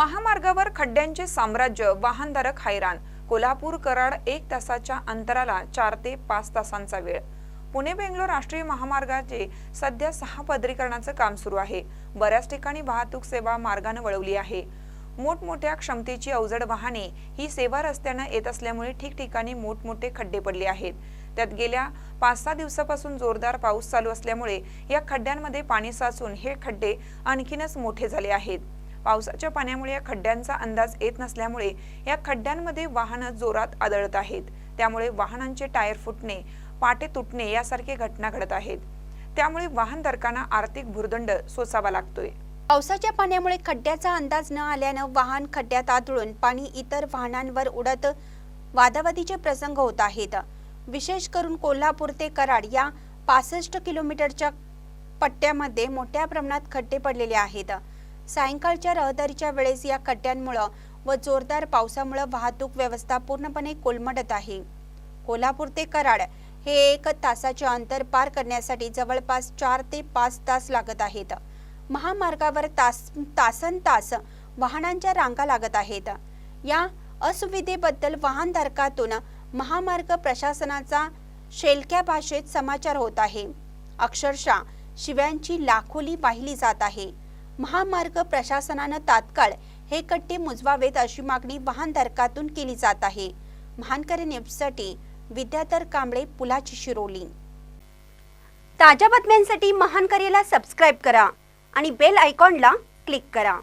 महामार्गावर खड्ड्यांचे साम्राज्य वाहनधारक हैराण कोल्हापूर कराड एक तासाच्या अंतराला चार ते पाच तासांचा वेळ. पुणे बेंगलोर राष्ट्रीय महामार्गाचे सध्या सहा पदरीकरणाचं काम सुरू आहे. बऱ्याच ठिकाणी वाहतूक सेवा मार्गानं वळवली आहे. मोठमोठ्या क्षमतेची अवजड वाहने ही सेवा रस्त्यानं येत असल्यामुळे ठिकठिकाणी मोठमोठे खड्डे पडले आहेत. त्यात गेल्या पाच सहा दिवसापासून जोरदार पाऊस चालू असल्यामुळे या खड्ड्यांमध्ये पाणी साचून हे खड्डे आणखीनच मोठे झाले आहेत. पावसाच्या पाण्यामुळे या खड्ड्यांचा अंदाज येत नसल्यामुळे या खड्ड्यांमध्ये वाहनं जोरात आदळत आहेत. त्यामुळे वाहनांचे टायर फुटणे पाटे तुटणे यासारखे घटना घडत आहेत. त्यामुळे वाहनधारकांना आर्थिक भुर्दंड सोसावा लागतोय. पावसाच्या पाण्यामुळे खड्ड्याचा अंदाज न आल्यानं वाहन खड्ड्यात आदळून पाणी इतर वाहनांवर उडत वादावादीचे प्रसंग होत आहेत. विशेष करून कोल्हापूर ते कराड या पासष्ट किलोमीटरच्या पट्ट्यामध्ये मोठ्या प्रमाणात खड्डे पडलेले आहेत. सायंकाळच्या रहदारीच्या वेळेस या खड्ड्यांमुळं व जोरदार पावसामुळं वाहतूक व्यवस्था पूर्णपणे कोलमडत आहे. कोल्हापूर ते कराड हे एक तासाचे अंतर पार करण्यासाठी जवळपास चार ते पाच तास लागत आहेत. महामार्गावर तास तासन तास वाहनांच्या रांगा लागत आहेत. या असुविधेबद्दल वाहनधारकातून महामार्ग प्रशासनाचा शेलक्या भाषेत समाचार होत आहे. अक्षरशः शिव्यांची लाखोली वाहिली जात आहे. महामार्ग प्रशासनानं तात्काळ हे कट्टे मुजवावेत अशी मागणी वाहनधारकातून केली जात आहे. महानकरी न्यूजसाठी विद्याधर कांबळे पुलाची शिरोली. ताज्या बातम्यांसाठी महानकरेला सबस्क्राईब करा आणि बेल आयकॉनला क्लिक करा.